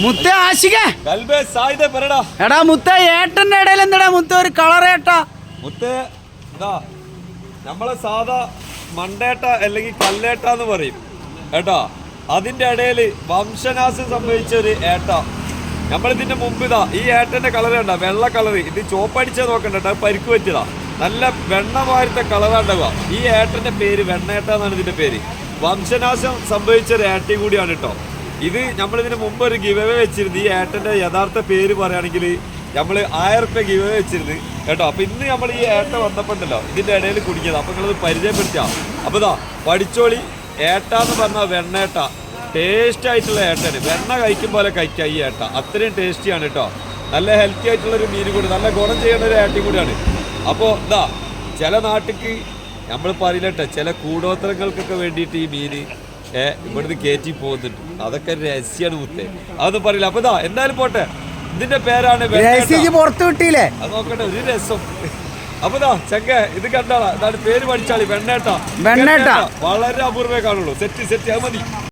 മുത്ത ആശിക. എടാ മുത്ത ഏട്ടന്റെ ഇടയിൽ എന്താടാ മുത്ത? ഒരു കളർ ഏട്ടാ. മുത്തേ നമ്മളെ സാധാ മണ്ടേട്ട അല്ലെങ്കിൽ കല്ലേട്ട എന്ന് പറയും. കേട്ടോ അതിന്റെ ഇടയിൽ വംശനാശം സംഭവിച്ച ഒരു ഏട്ട. നമ്മളിതിന്റെ മുമ്പ് ഇതാ ഈ ഏട്ടന്റെ കളർ കണ്ട വെള്ള കളർ ഇത് ചോപ്പടിച്ചാൽ നോക്കണ്ട പരിക്ക് പറ്റിയതാ. നല്ല വെണ്ണ മാരത്തെ കളറാണ്ടാവുക ഈ ഏട്ടന്റെ പേര് വെണ്ണേട്ട എന്നാണ് ഇതിന്റെ പേര്. വംശനാശം സംഭവിച്ച ഒരു ഏട്ടയും കൂടിയാണ് കേട്ടോ. ഇത് നമ്മളിതിന് മുമ്പ് ഒരു ഗിവ് അവേ വെച്ചിരുന്നു. ഈ ഏട്ടന്റെ യഥാർത്ഥ പേര് പറയുകയാണെങ്കിൽ നമ്മൾ ആയിരം റുപ്യ ഗിവ് അവേ വെച്ചിരുന്നു. കേട്ടോ? അപ്പം ഇന്ന് നമ്മൾ ഈ ഏട്ട വന്നപ്പോണ്ടല്ലോ ഇതിന്റെ ഇടയിൽ കുടിക്കുന്നത് അപ്പം നിങ്ങളത് പരിചയപ്പെടുത്തിയാ. അപ്പം ഇതാ പഠിച്ചോളി ഏട്ട എന്ന് പറഞ്ഞാൽ വെണ്ണേട്ട. ടേസ്റ്റ് ആയിട്ടുള്ള ഏട്ടന്. വെണ്ണ കഴിക്കും പോലെ കഴിക്കുക ഈ ഏട്ട. അത്രയും ടേസ്റ്റിയാണ് കേട്ടോ. നല്ല ഹെൽത്തി ആയിട്ടുള്ള ഒരു മീൻ കൂടി നല്ല ഗുണം ചെയ്യുന്ന ഒരു ഏട്ടി കൂടിയാണ്. അപ്പോൾ ഇതാ ചില നാട്ടിക്ക് നമ്മൾ പറയില്ലട്ടെ ചില കൂടോത്രങ്ങൾക്കൊക്കെ വേണ്ടിയിട്ട് ഈ മീൻ ഇവിടുന്ന് കയറ്റി പോകുന്നുണ്ട് അതൊക്കെ രഹസ്യമാണ് മുത്തേ അതൊന്നും പറയില്ല. അപ്പൊ ഇതാ എന്തായാലും പോട്ടെ. ഇതിന്റെ പേരാണ് പുറത്തു കിട്ടിയില്ലേ അത് നോക്കട്ടെ ഒരു രസം. അപ്പൊ ഇതാ ചെങ്ക ഇത് കണ്ടാളാ? പേര് പഠിച്ചാളി വെണ്ണേട്ട. വെണ്ണേട്ട. വളരെ അപൂർവേ കാണുള്ളൂ. സെറ്റ് സെറ്റ് അത് മതി.